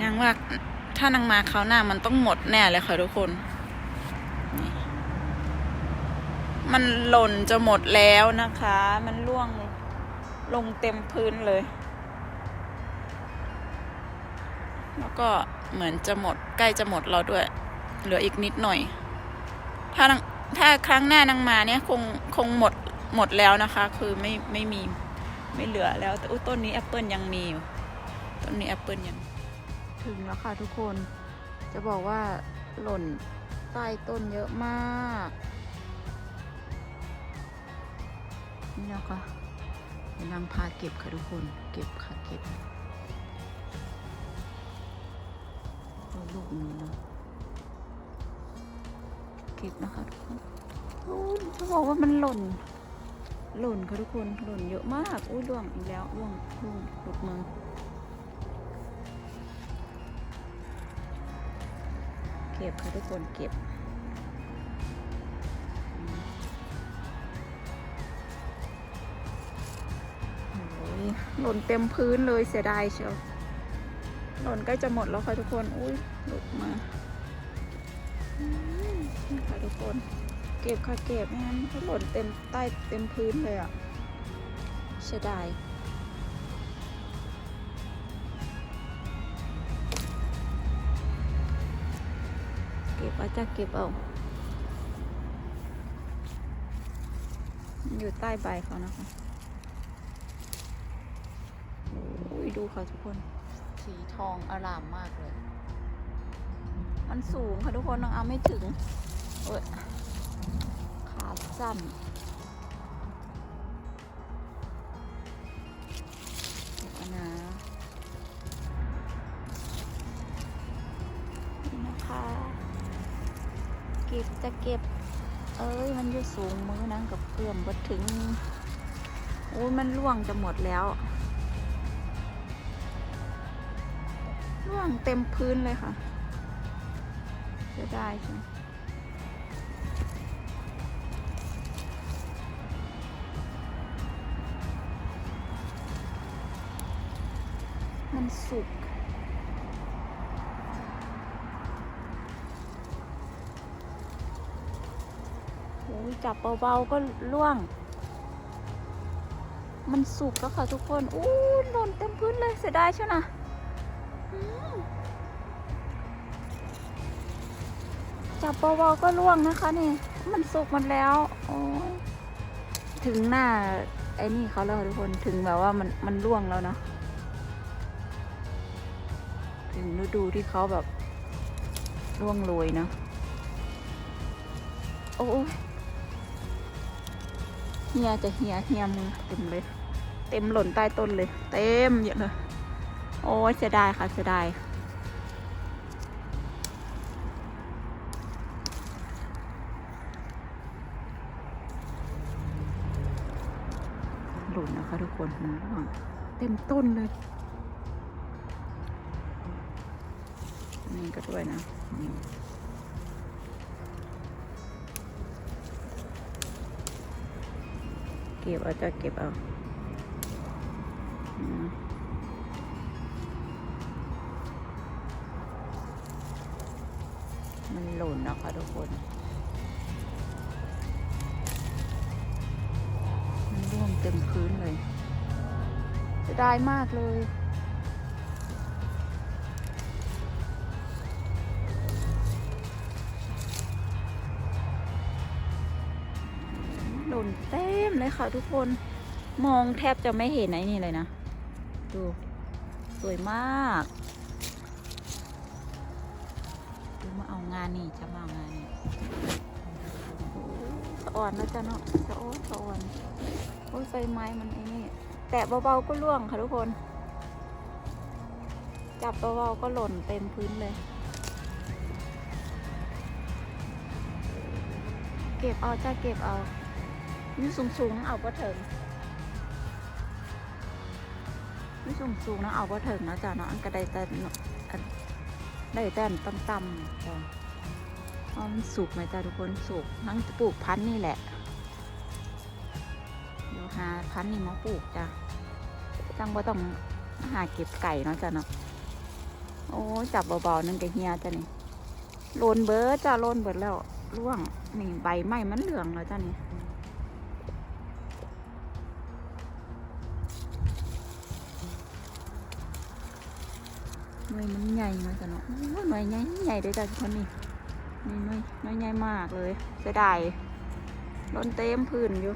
นางว่าถ้านางมาเขาวหน้ามันต้องหมดแน่เลยค่ะทุกคนนมันหล่นจะหมดแล้วนะคะ มันร่วงลงเต็มพื้นเลย แล้วก็เหมือนจะหมดใกล้จะหมดเราด้วย เหลืออีกนิดหน่อย ถ้านางถ้าครั้งหน้านางมาเนี่ยคงคงหมดหมดแล้วนะคะ คือไม่ไม่มีไม่เหลือแล้วแต่อุ้ต้นนี้แอปเปิลยังมีอยู่ต้นนี้แอปเปิลยัง ถึงแล้วค่ะทุกคน จะบอกว่าหล่นใต้ต้นเยอะมาก นี่นะคะเดี๋ยวนางพาเก็บค่ะทุกคน เก็บค่ะเก็บลูกนี้เนาะ เก็บนะคะทุกคนจะบอกว่ามันหล่น หล่นค่ะทุกคน หล่นเยอะมาก อุ้ยร่วงอีกแล้วร่วงร่วงหลุดมือ เก็บค่ะทุกคนเก็บโอ้ยหล่นเต็มพื้นเลยเสียดายเชียว หล่นใกล้จะหมดแล้วค่ะทุกคน อุ้ยหลุดมานี่ค่ะทุกคน เก็บค่ะเก็บไม่งั้นถ้าหล่นเต็มใต้เต็มพื้นเลยอะเสียดาย เก็บเอาจะเก็บเอามันอยู่ใต้ใบเขานะคะโอ้ยดูค่ะทุกคน สีทองอร่ามมากเลย มันสูงค่ะทุกคนน้องเอาไม่ถึงโอ้ยขาสั้น จะเก็บ เอ้ย มันอยู่สูงมือนั้นกับเพื่อมบ่ถึงโอ้ยมันร่วงจะหมดแล้วร่วงเต็มพื้นเลยค่ะ จะได้ใช่ไหมมันสุก โอ้ย จับเบาๆก็ล่วง มันสุกแล้วค่ะทุกคนอู้หล่นเต็มพื้นเลยเสียดายใช่ไหมอืมจับเบาๆก็ล่วงนะคะนี่ มันสุกหมดแล้วโอ้ถึงหน้าไอ้นี่เขาแล้วทุกคนถึงแบบว่ามันมันร่วงแล้วนะถึงฤดูที่เขาแบบร่วงโรยนะ โอ้ย เฮียจะเฮียเฮียมือเต็มเลย เต็มหล่นใต้ต้นเลย เต็มเยอะเลย โอ้เสียดายค่ะเสียดายหล่นนะคะทุกคนมันร่วงเต็มต้นเลย นี่ก็ด้วยนะ ก็บเอาจะเก็บเอาอืมมันหล่นนะคะทุกคน มันร่วงเต็มพื้นเลยจะได้มากเลย ล่นเต็มเลยค่ะทุกคนมองแทบจะไม่เห็นไอ้นี่เลยนะ ดู สวยมากดูมาเอางานนี่จะมาเอางานนี่สะอ่อนนะจ๊ะเนาะสะอ่อนสะอ่อนโอ้ยไฟไม้มันไอ้นี่ แตะเบาๆก็ร่วงค่ะทุกคน จับเบาๆก็หล่นเต็มพื้นเลย เก็บเอาจ้าเก็บเอา นี่สูงสูงเอาก็ถึงนี่สูงสูงๆนะเอาก็ถึงนะจ๊ะเนาะอันกระไดแต่อันได้แต่อันต่ำๆจ้ะอ๋อมันสุกไหมจ้ะทุกคนสุกนั่งปลูกพันธุ์นี่แหละเดี๋ยวหาพันธุ์นี่มาปลูกจ้ะจังว่าต้องหาเก็บไก่เนาะจ้ะเนาะโอ้จับเบาๆนั่นก็เฮียจ้ะนี่โลนเบิร์ดจ้าโลนเบิร์ดแล้วร่วงนี่ใบไม้มันเหลืองแล้วจ้ะนี่ หน่วยมันใหญ่มาจ้ะเนาะหน่วยใหญ่ใหญ่เลยจ้ะทุกคนนี่นี่หน่วยหน่วยใหญ่มากเลยเสียดายโลนเต็มพื้นอยู่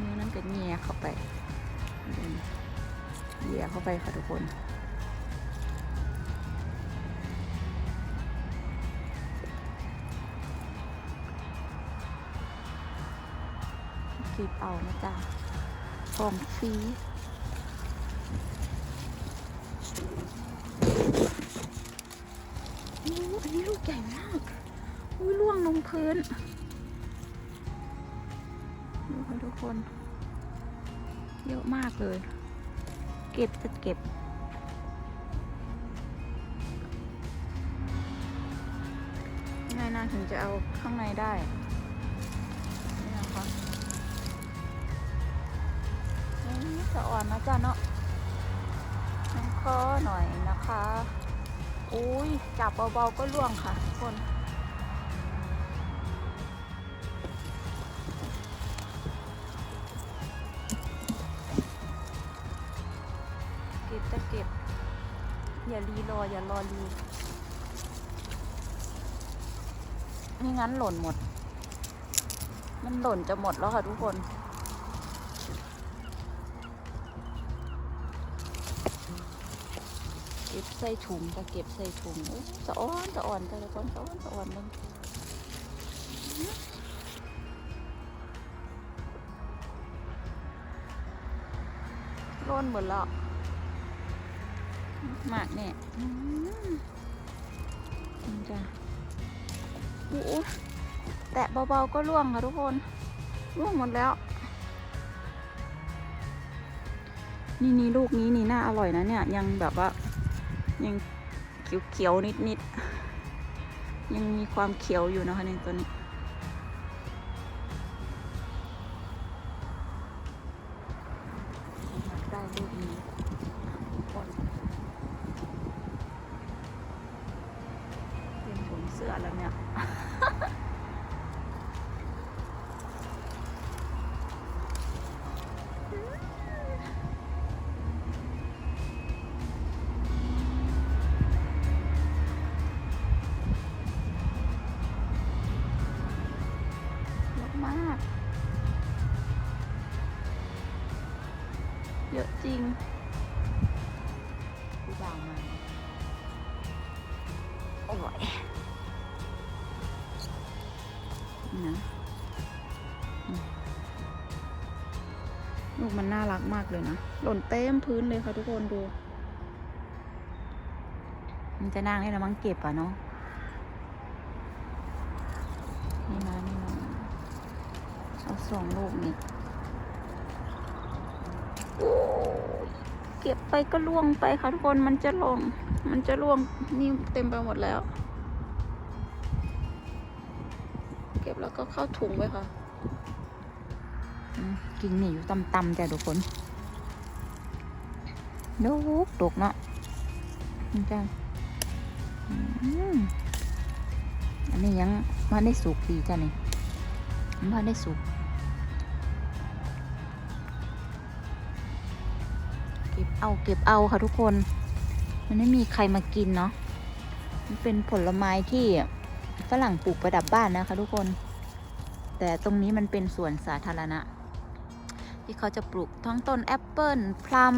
มือนั้นก็แง่เข้าไปเหยียเข้าไปค่ะทุกคน กีบเอานะจ๊ะกล่องฟรีอ้อันนี้ลูกใหญ่มากอุ้ยล่วงลงพื้น ดูค่ะทุกคน เยอะมากเลย เก็บจะเก็บง่ายน่าถึงจะเอาข้างในได้ นี่จะจ๊ะเนาะน้ำคอหน่อยนะคะ อุ้ยจับเบาๆก็ล่วงค่ะทุกคนเก็บจะเก็บ อย่ารีรอ อย่ารอรีไม่งั้นหล่นหมด มันหล่นจะหมดแล้วค่ะทุกคน ก็บใส่ถุงจะเก็บใส่ถุงโอ้สะอ้อนสะอ่อนแต่ละคนสะอ้อนสะอ่อนเลยโล่นหมดแล้วมากเนี่ยจ้ะโอ้แตะเบาๆก็ร่วงค่ะทุกคนร่วงหมดแล้ว นี่นี่ลูกนี้นี่น่าอร่อยนะเนี่ย ยังแบบว่า ยังเขียวๆนิดๆยังมีความเขียวอยู่นะคะในตัวนี้ มันน่ารักมากเลยนะ หล่นเต็มพื้นเลยค่ะทุกคนดู มันจะนั่งนี่นะมั้งเก็บอะเนาะ นี่นะนี่นะเอาสองลูกนี่โอ้เก็บไปก็ล่วงไปค่ะทุกคน มันจะลง มันจะล่วง นี่เต็มไปหมดแล้ว เก็บแล้วก็เข้าถุงไปค่ะ กิ่งนี่อยู่ต่ำๆจ้ะทุกคนดกดกเนาะจ้ะอันนี้ยังมาได้สุกดีจ้ะนี่มาได้สุกเก็บเอาเก็บเอาค่ะทุกคน มันไม่มีใครมากินเนาะมันเป็นผลไม้ที่ฝรั่งปลูกประดับบ้านนะคะทุกคน แต่ตรงนี้มันเป็นสวนสาธารณะ ที่เขาจะปลูกทั้งต้นแอปเปิลพลัม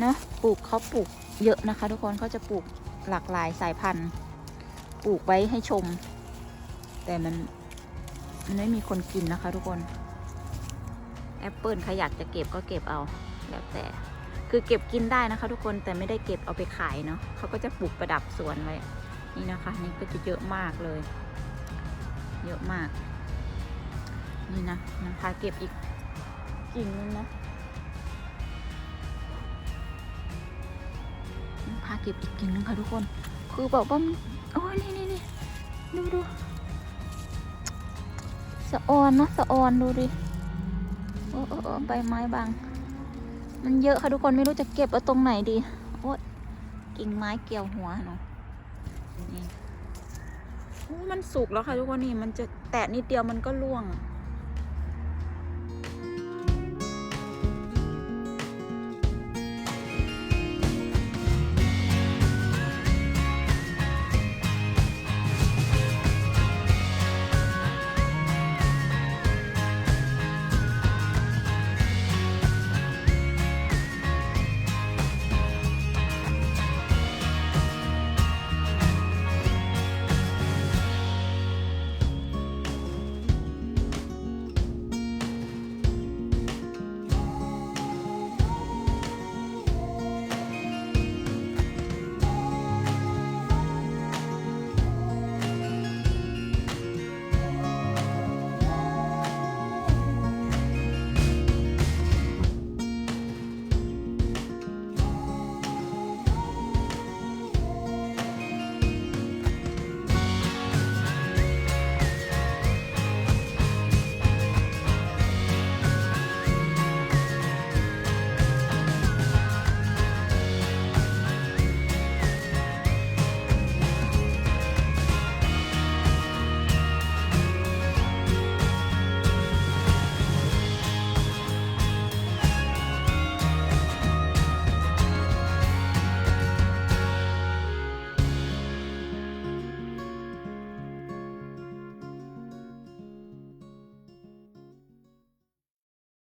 เนาะปลูกเขาปลูกเยอะนะคะ ทุกคนเขาจะปลูกหลากหลายสายพันธุ์ ปลูกไว้ให้ชม แต่มันมันไม่มีคนกินนะคะ ทุกคนแอปเปิลใครอยากจะเก็บก็เก็บเอาแล้วแต่คือเก็บกินได้นะคะ ทุกคนแต่ไม่ได้เก็บเอาไปขายเนาะเขาก็จะปลูกประดับสวนไว้นี่นะคะ นี่ก็จะเยอะมากเลย เยอะมาก นี่นะนะคะเก็บอีก กิ่งนึงนะพาเก็บอีกกิ่งนึงค่ะทุกคน คือแบบว่าโอ้ยนี่นี่นี่ดูดูสะออนนะสะออนดูดิโอ้โอ้โอใบไม้บาง มันเยอะค่ะทุกคนไม่รู้จะเก็บเอาตรงไหนดีโอ้ยกิ่งไม้เกี่ยวหัวเนาะนี่มันสุกแล้วค่ะทุกคนนี่มันจะแตะนิดเดียวมันก็ร่วง